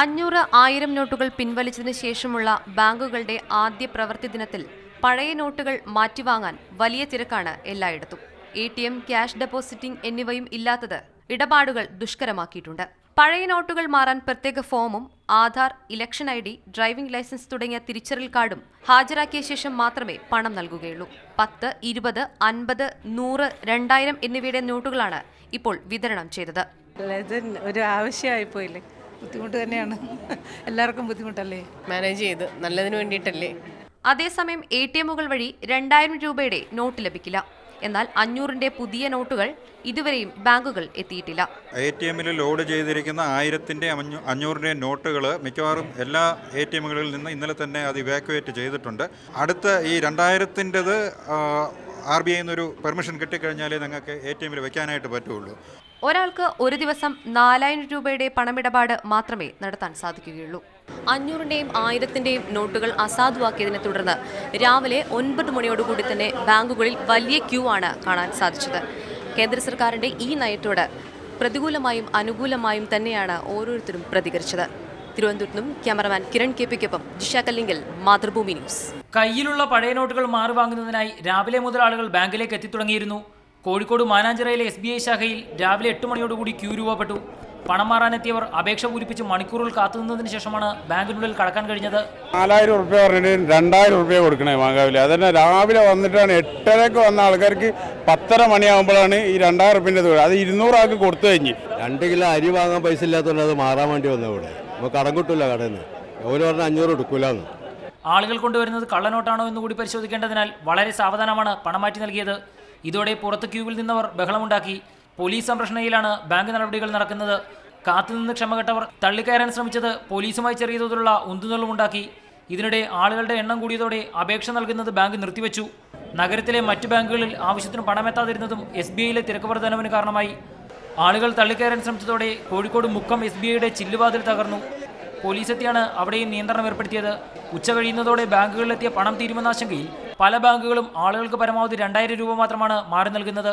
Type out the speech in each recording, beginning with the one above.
അഞ്ഞൂറ് ആയിരം നോട്ടുകൾ പിൻവലിച്ചതിന് ശേഷമുള്ള ബാങ്കുകളുടെ ആദ്യ പ്രവൃത്തി ദിനത്തിൽ പഴയ നോട്ടുകൾ മാറ്റിവാങ്ങാൻ വലിയ തിരക്കാണ് എല്ലായിടത്തും. A T M cash depositing എന്നിവയും ഇല്ലാത്തത് ഇടപാടുകൾ ദുഷ്കരമാക്കിയിട്ടുണ്ട്. പഴയ നോട്ടുകൾ മാറാൻ പ്രത്യേക ഫോമും Aadhaar election I D driving licence തുടങ്ങിയ തിരിച്ചറിയൽ കാർഡും ഹാജരാക്കിയ ശേഷം മാത്രമേ പണം നൽകുകയുള്ളൂ. പത്ത് ഇരുപത് അൻപത് നൂറ് രണ്ടായിരം എന്നിവയുടെ നോട്ടുകളാണ് ഇപ്പോൾ വിതരണം ചെയ്തത്. ഒരു ആവശ്യമായി പോയില്ലേ ബുദ്ധിമുട്ട് തന്നെയാണ്. എല്ലാവർക്കും ബുദ്ധിമുട്ടല്ലേ? മാനേജ് ചെയ്ത്. നല്ലതിന് വേണ്ടിയിട്ടല്ലേ? അതേസമയം എ ടി എമ്മുകൾ വഴി രണ്ടായിരം രൂപയുടെ നോട്ട് ലഭിക്കില്ല. എന്നാൽ അഞ്ഞൂറിന്റെ പുതിയ നോട്ടുകൾ ഇതുവരെയും ബാങ്കുകൾ എത്തിയിട്ടില്ല. എ ടി എമ്മിൽ ലോഡ് ചെയ്തിരിക്കുന്ന ആയിരത്തിന്റെ അഞ്ഞൂറിന്റെ അഞ്ഞൂറിന്റെ നോട്ടുകൾ മിക്കവാറും എല്ലാ എ ടി എമ്മുകളിൽ നിന്ന് ഇന്നലെ തന്നെ അത് ഇവാക്യുവേറ്റ് ചെയ്തിട്ടുണ്ട്. അടുത്ത ഈ രണ്ടായിരത്തിന്റെത് ആർ ബി ഐ നിന്നൊരു പെർമിഷൻ കിട്ടിക്കഴിഞ്ഞാലേ നിങ്ങൾക്ക് എ ടി എമ്മിൽ വെക്കാനായിട്ട് പറ്റുള്ളൂ. ഒരാൾക്ക് ഒരു ദിവസം നാലായിരം രൂപയുടെ പണമിടപാട് മാത്രമേ നടത്താൻ സാധിക്കുകയുള്ളൂ. അഞ്ഞൂറിന്റെയും ആയിരത്തിന്റെയും നോട്ടുകൾ അസാധുവാക്കിയതിനെ തുടർന്ന് രാവിലെ ഒൻപത് മണിയോടുകൂടി തന്നെ ബാങ്കുകളിൽ വലിയ ക്യൂ ആണ് കാണാൻ സാധിച്ചത്. കേന്ദ്ര സർക്കാരിന്റെ ഈ നയത്തോട് പ്രതികൂലമായും അനുകൂലമായും തന്നെയാണ് ഓരോരുത്തരും പ്രതികരിച്ചത്. തിരുവനന്തപുരത്ത് നിന്നും ക്യാമറമാൻ കിരൺ കെ പിക്കൊപ്പം ജിഷ മാതൃഭൂമി ന്യൂസ്. കയ്യിലുള്ള പഴയ നോട്ടുകൾ മാറി വാങ്ങുന്നതിനായി രാവിലെ മുതൽ ആളുകൾ ബാങ്കിലേക്ക് എത്തിത്തുടങ്ങിയിരുന്നു. കോഴിക്കോട് മാനാഞ്ചിറയിലെ എസ് ബി ഐ ശാഖയിൽ രാവിലെ എട്ട് മണിയോടുകൂടി ക്യൂ രൂപപ്പെട്ടു. പണം മാറാനെത്തിയവർ അപേക്ഷ പൂരിപ്പിച്ച് മണിക്കൂറുകൾ കാത്തുനിന്നതിന് ശേഷമാണ് ബാങ്കിനുള്ളിൽ കടക്കാൻ കഴിഞ്ഞത്. നാലായിരം റുപ്യ പറഞ്ഞിട്ട് രണ്ടായിരം റുപ്യ കൊടുക്കണേ മാങ്കാവിൽ അതന്നെ രാവിലെ വന്നിട്ടാണ് എട്ടരക്ക് വന്ന ആൾക്കാർക്ക് പത്തര മണിയാകുമ്പോഴാണ് ഈ രണ്ടായിരം റുപ്യന്റെ തുക അത് ഇരുന്നൂറാൾക്ക് കൊടുത്തു കഴിഞ്ഞ്. രണ്ട് കിലോ അരി വാങ്ങാൻ പൈസ ഇല്ലാത്തതുകൊണ്ട് അത് മാറാൻ വേണ്ടി വന്നു ഇവിടെ. നമുക്ക് കടം കിട്ടില്ല കടയിൽ നിന്ന്. പറഞ്ഞാൽ പറഞ്ഞ അഞ്ഞൂറ് എടുക്കൂലെന്ന് ആളുകൾ കൊണ്ടുവരുന്നത് കള്ളനോട്ടാണോ എന്ന് കൂടി പരിശോധിക്കേണ്ടതിനാൽ വളരെ സാവധാനമാണ് പണം മാറ്റി നൽകിയത്. ഇതോടെ പുറത്ത് ക്യൂവിൽ നിന്നവർ ബഹളമുണ്ടാക്കി. പോലീസ് സംരക്ഷണയിലാണ് ബാങ്ക് നടപടികൾ നടക്കുന്നത്. കാത്തുനിന്ന് ക്ഷമകെട്ടവർ തള്ളിക്കയറാൻ ശ്രമിച്ചത് പോലീസുമായി ചെറിയ തോതിലുള്ള ഉന്തുതള്ളുമുണ്ടാക്കി ഇതിനിടെ ആളുകളുടെ എണ്ണം കൂടിയതോടെ അപേക്ഷ നൽകുന്നത് ബാങ്ക് നിർത്തിവെച്ചു. നഗരത്തിലെ മറ്റു ബാങ്കുകളിൽ ആവശ്യത്തിന് പണമെത്താതിരുന്നതും എസ് ബി ഐയിലെ തിരക്ക് വർധനവിന് കാരണമായി. ആളുകൾ തള്ളിക്കയറാൻ ശ്രമിച്ചതോടെ കോഴിക്കോട് മുക്കം എസ് ബി ഐയുടെ ചില്ലുവാതിൽ തകർന്നു. പോലീസ് എത്തിയാണ് അവിടെയും നിയന്ത്രണം ഏർപ്പെടുത്തിയത്. ഉച്ച കഴിയുന്നതോടെ ബാങ്കുകളിലെത്തിയ പണം തീരുമെന്ന ആശങ്കയിൽ പല ബാങ്കുകളും ആളുകൾക്ക് പരമാവധി രണ്ടായിരം രൂപ മാത്രമാണ് മാറി നൽകുന്നത്.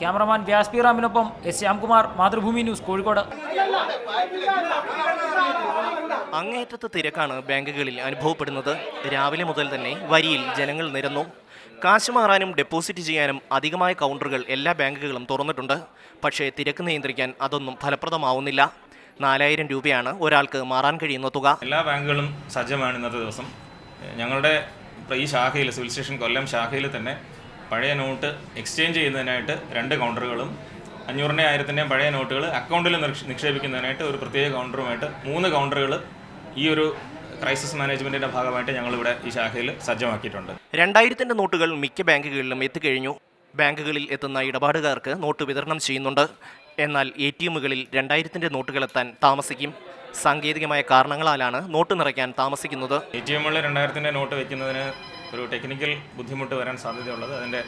ക്യാമറമാൻ വ്യാസ്പി റാമിനൊപ്പം എസ് ശ്യാംകുമാർ മാതൃഭൂമി ന്യൂസ് കോഴിക്കോട്. അങ്ങേറ്റത്തെ തിരക്കാണ് ബാങ്കുകളിൽ അനുഭവപ്പെടുന്നത്. രാവിലെ മുതൽ തന്നെ വരിയിൽ ജനങ്ങൾ നിരന്നു. കാശ് മാറാനും ഡെപ്പോസിറ്റ് ചെയ്യാനും അധികമായ കൗണ്ടറുകൾ എല്ലാ ബാങ്കുകളും തുറന്നിട്ടുണ്ട്. പക്ഷേ തിരക്ക് നിയന്ത്രിക്കാൻ അതൊന്നും ഫലപ്രദമാവുന്നില്ല. നാലായിരം രൂപയാണ് ഒരാൾക്ക് മാറാൻ കഴിയുന്ന തുക. എല്ലാ ബാങ്കുകളും സജ്ജമാണ് ഇന്നത്തെ ദിവസം. ഞങ്ങളുടെ ഈ ശാഖയിൽ സിവിൽ സ്റ്റേഷൻ കൊല്ലം ശാഖയിൽ തന്നെ പഴയ നോട്ട് എക്സ്ചേഞ്ച് ചെയ്യുന്നതിനായിട്ട് രണ്ട് കൗണ്ടറുകളും അഞ്ഞൂറിന്റെ ആയിരത്തിന്റെയും പഴയ നോട്ടുകൾ അക്കൗണ്ടിൽ നിക്ഷേപിക്കുന്നതിനായിട്ട് ഒരു പ്രത്യേക കൗണ്ടറുമായിട്ട് മൂന്ന് കൗണ്ടറുകൾ ഈ ഒരു ക്രൈസിസ് മാനേജ്മെന്റിന്റെ ഭാഗമായിട്ട് ഞങ്ങൾ ഇവിടെ ഈ ശാഖയിൽ സജ്ജമാക്കിയിട്ടുണ്ട്. രണ്ടായിരത്തിന്റെ നോട്ടുകൾ മിക്ക ബാങ്കുകളിലും എത്തിക്കഴിഞ്ഞു. ബാങ്കുകളിൽ എത്തുന്ന ഇടപാടുകാർക്ക് നോട്ട് വിതരണം ചെയ്യുന്നുണ്ട്. എന്നാൽ എ ടി എമ്മുകളിൽ രണ്ടായിരത്തിന്റെ നോട്ടുകളെത്താൻ താമസിക്കും. സാങ്കേതികമായ കാരണങ്ങളാലാണ് നോട്ട് നിറയ്ക്കാൻ താമസിക്കുന്നത്. എ ടി എമ്മുകളിൽ രണ്ടായിരത്തിന്റെ നോട്ട് വയ്ക്കുന്നതിന് ഒരു ടെക്നിക്കൽ ബുദ്ധിമുട്ട് വരാൻ സാധ്യതയുള്ളത് അതിന്റെ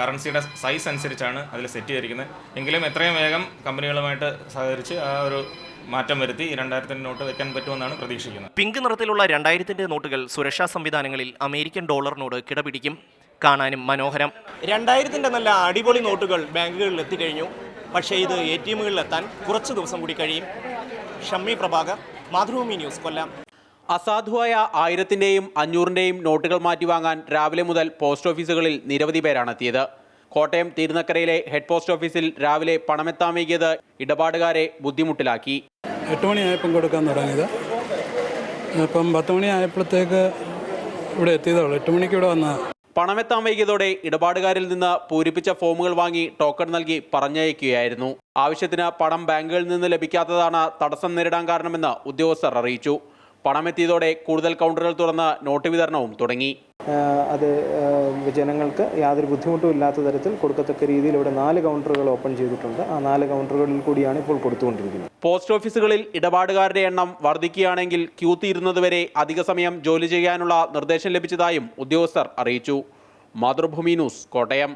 കറൻസിയുടെ സൈസ് അനുസരിച്ചാണ് അതിൽ സെറ്റ് ചെയ്തിരിക്കുന്നത്. എങ്കിലും എത്രയും വേഗം കമ്പനികളുമായിട്ട് സഹകരിച്ച് ആ ഒരു മാറ്റം വരുത്തി രണ്ടായിരത്തിന്റെ നോട്ട് വെക്കാൻ പറ്റുമെന്നാണ് പ്രതീക്ഷിക്കുന്നത്. പിങ്ക് നിറത്തിലുള്ള രണ്ടായിരത്തിന്റെ നോട്ടുകൾ സുരക്ഷാ സംവിധാനങ്ങളിൽ അമേരിക്കൻ ഡോളറിനോട് കിടപിടിക്കും. കാണാനും മനോഹരം. രണ്ടായിരത്തിന്റെ നല്ല അടിപൊളി നോട്ടുകൾ ബാങ്കുകളിൽ എത്തിക്കഴിഞ്ഞു. പക്ഷേ ഇത് എ ടി എമ്മുകളിലെത്താൻ കുറച്ച് ദിവസം കൂടി കഴിയും. ഷമ്മി പ്രഭാകർ മാതൃഭൂമി ന്യൂസ് കൊല്ലം. അസാധുവായ ആയിരത്തിന്റെയും അഞ്ഞൂറിന്റെയും നോട്ടുകൾ മാറ്റി വാങ്ങാൻ രാവിലെ മുതൽ പോസ്റ്റ് ഓഫീസുകളിൽ നിരവധി പേരാണ് എത്തിയത്. കോട്ടയം തിരുനക്കരയിലെ ഹെഡ് പോസ്റ്റ് ഓഫീസിൽ രാവിലെ പണമെത്താൻ വൈകിയത് ഇടപാടുകാരെ ബുദ്ധിമുട്ടിലാക്കി. എട്ട് മണിയായപ്പം കൊടുക്കാൻ തുടങ്ങിയത്. ഇപ്പം പത്ത് മണിയായപ്പോഴത്തേക്ക് ഇവിടെ എത്തിയതേ ഉള്ളൂ. എട്ട് മണിക്ക് ഇവിടെ വന്നതാണ്. പണമെത്താൻ വൈകിയതോടെ ഇടപാടുകാരിൽ നിന്ന് പൂരിപ്പിച്ച ഫോമുകൾ വാങ്ങി ടോക്കൺ നൽകി പറഞ്ഞയക്കുകയായിരുന്നു. ആവശ്യത്തിന് പണം ബാങ്കുകളിൽ നിന്ന് ലഭിക്കാത്തതാണ് തടസ്സം നേരിടാൻ കാരണമെന്ന് ഉദ്യോഗസ്ഥർ അറിയിച്ചു. പണമെത്തിയതോടെ കൂടുതൽ കൗണ്ടറുകൾ തുറന്ന് നോട്ട് വിതരണവും തുടങ്ങി. അത് ജനങ്ങൾക്ക് യാതൊരു ബുദ്ധിമുട്ടും ഇല്ലാത്ത തരത്തിൽ കൊടുക്കത്തക്ക രീതിയിൽ ഇവിടെ നാല് കൗണ്ടറുകൾ ഓപ്പൺ ചെയ്തിട്ടുണ്ട്. ആ നാല് കൗണ്ടറുകളിൽ കൂടിയാണ് ഇപ്പോൾ കൊടുത്തുകൊണ്ടിരിക്കുന്നത്. പോസ്റ്റ് ഓഫീസുകളിൽ ഇടപാടുകാരുടെ എണ്ണം വർദ്ധിക്കുകയാണെങ്കിൽ ക്യൂ തീരുന്നതുവരെ അധിക സമയം ജോലി ചെയ്യാനുള്ള നിർദ്ദേശം ലഭിച്ചതായും ഉദ്യോഗസ്ഥർ അറിയിച്ചു. മാതൃഭൂമി ന്യൂസ് കോട്ടയം.